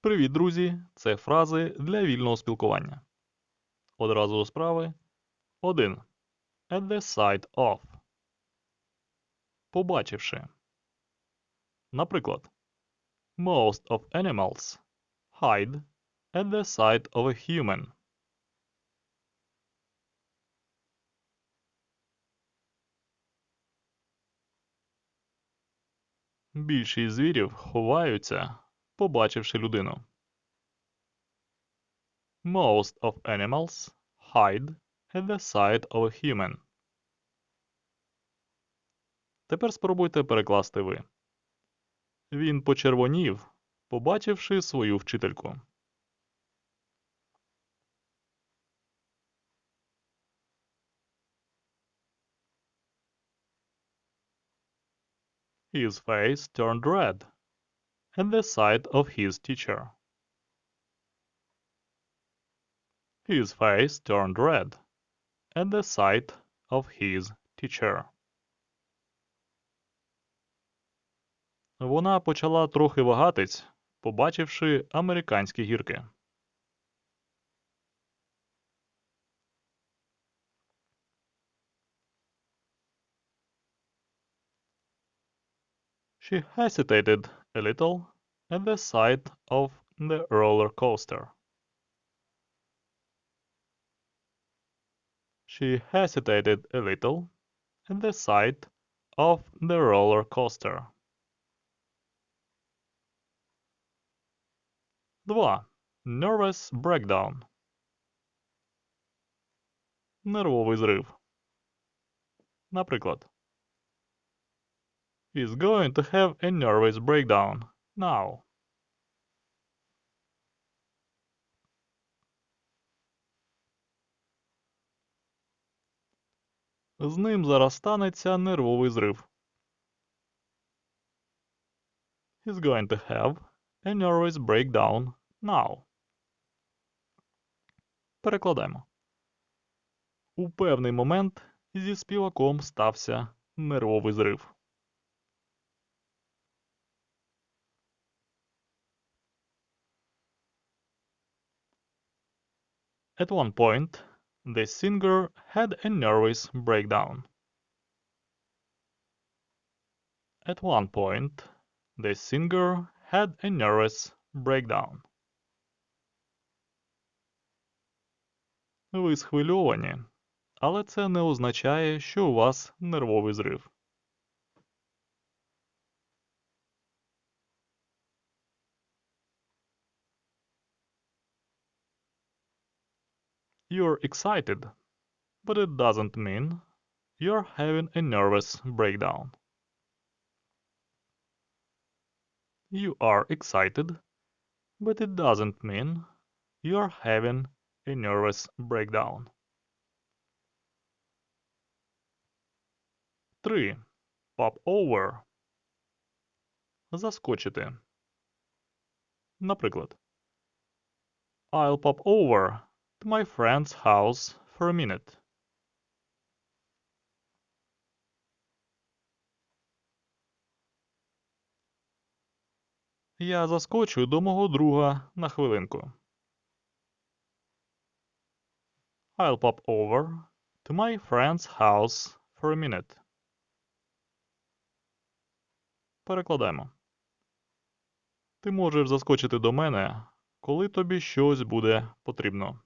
Привіт, друзі! Це фрази для вільного спілкування. Одразу до справи. 1. At the sight of. Побачивши. Наприклад, Most of animals hide at the sight of a human. Більшість звірів ховаються, побачивши людину. Most of animals hide at the sight of a human. Тепер спробуйте перекласти ви. Він почервонів, побачивши свою вчительку. His face turned red at the sight of his teacher. His face turned red at the sight of his teacher. Вона почала трохи вагатись, побачивши американські гірки. She hesitated a little at the sight of the roller coaster. She hesitated a little at the sight of the roller coaster. 2. Nervous breakdown. Нервовий зрив. Наприклад, He's going to have a nervous breakdown now. З ним зараз станеться нервовий зрив. He's going to have a nervous breakdown now. Перекладаємо. У певний момент зі співаком стався нервовий зрив. At one point, the singer had a nervous breakdown. At one point, the singer had a nervous breakdown. Ви схвильовані, але це не означає, що у вас нервовий зрив. You're excited, but it doesn't mean you're having a nervous breakdown. You are excited, but it doesn't mean you're having a nervous breakdown. 3. Pop over. Заскочити. Наприклад, I'll pop over to my friend's house for a minute. Я заскочу до мого друга на хвилинку. I'll pop over to my friend's house for a minute. Перекладаємо. Ти можеш заскочити до мене, коли тобі щось буде потрібно.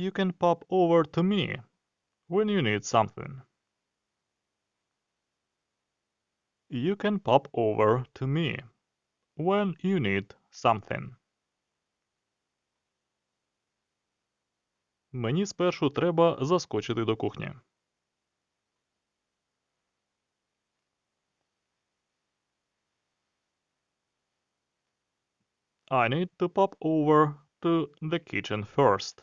You can pop over to me when you need something. You can pop over to me when you need something. Мені спершу треба заскочити до кухні. I need to pop over to the kitchen first.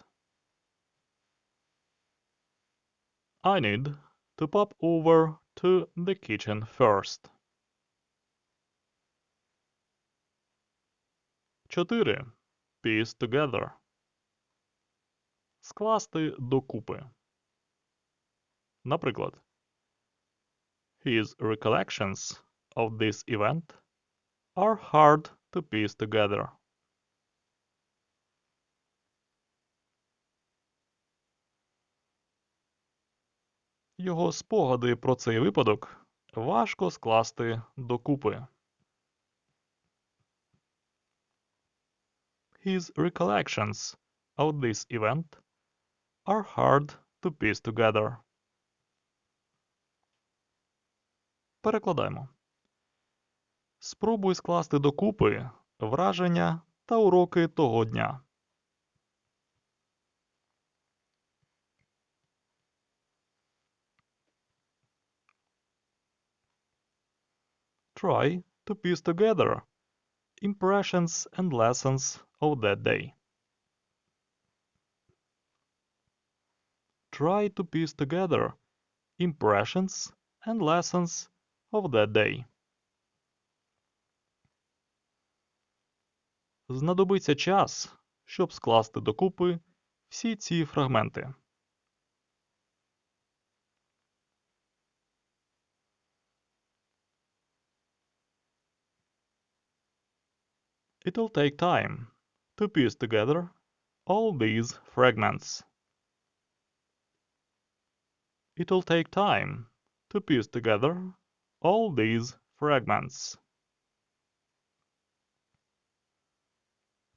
I need to pop over to the kitchen first. 4. Piece together. Скласти докупи. Наприклад, His recollections of this event are hard to piece together. Його спогади про цей випадок важко скласти докупи. His recollections of this event are hard to piece together. Перекладаємо. Спробуй скласти докупи враження та уроки того дня. Try to piece together impressions and lessons of that day. Try to piece together impressions and lessons of that day. Знадобиться час, щоб скласти докупи всі ці фрагменти. It'll take time to piece together all these fragments. It'll take time to piece together all these fragments.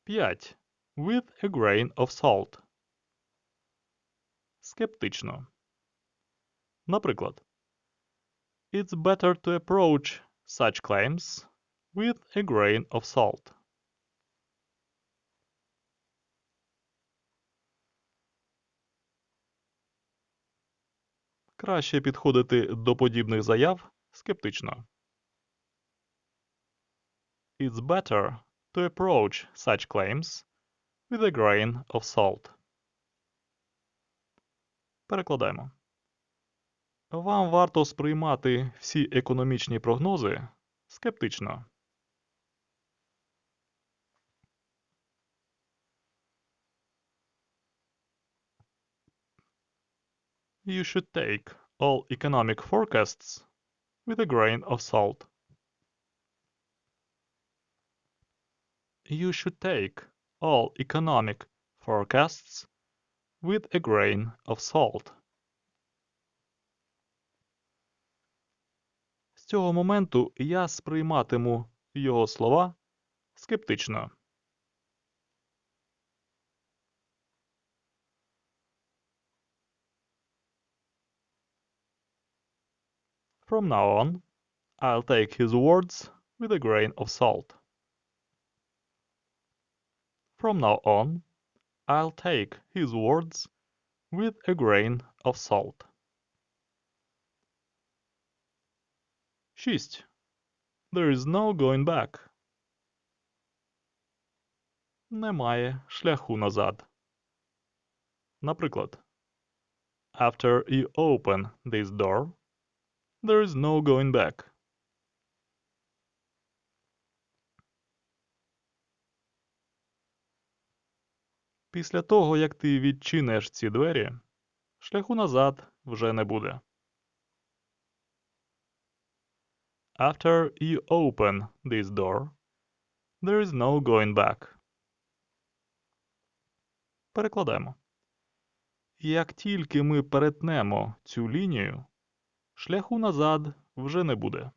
5. With a grain of salt. Скептично. Наприклад, It's better to approach such claims with a grain of salt. Краще підходити до подібних заяв скептично. It's better to approach such claims with a grain of salt. Перекладаємо. Вам варто сприймати всі економічні прогнози скептично. You should take all economic forecasts with a grain of salt. You should take all economic forecasts with a grain of salt. З цього моменту я сприйматиму його слова скептично. From now on, I'll take his words with a grain of salt. From now on, I'll take his words with a grain of salt. 6. There is no going back. Немає шляху назад. Наприклад, After you open this door, there is no going back. Після того, як ти відчиниш ці двері, шляху назад вже не буде. After you open this door, there is no going back. Перекладаємо. Як тільки ми перетнемо цю лінію, шляху назад вже не буде.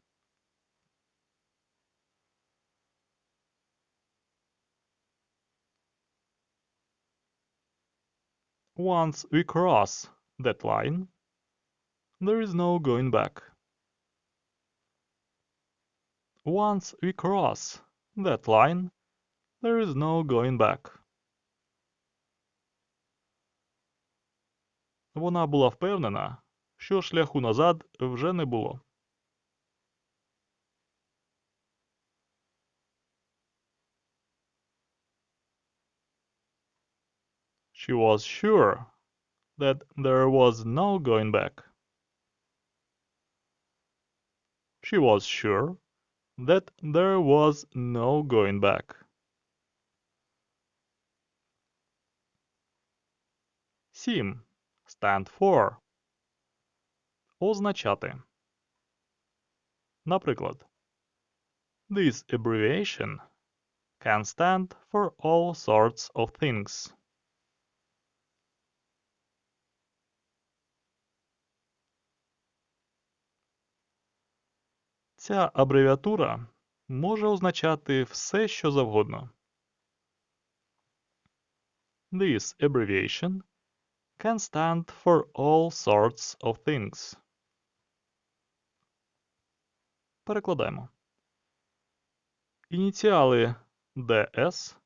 Once we cross that line, there is no going back. Once we cross that line, there is no going back. Вона була впевнена, що шляху назад вже не було. She was sure that there was no going back. She was sure that there was no going back. Сім. Stand for. Означати. Наприклад, This abbreviation can stand for all sorts of things. Ця абревіатура може означати все, що завгодно. This abbreviation can stand for all sorts of things. Перекладаємо. Ініціали DS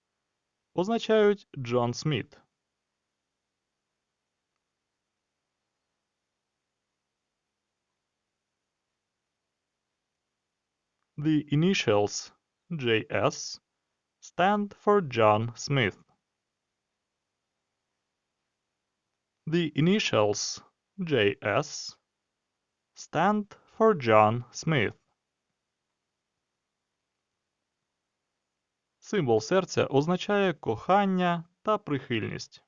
означають Джон Сміт. The initials JS stand for John Smith. The initials JS stand for John Smith. Символ серця означає кохання та прихильність.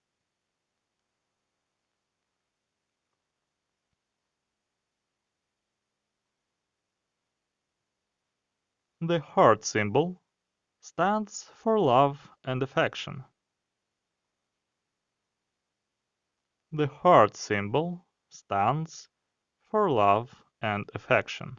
The heart symbol stands for love and affection. The heart symbol stands for love and affection.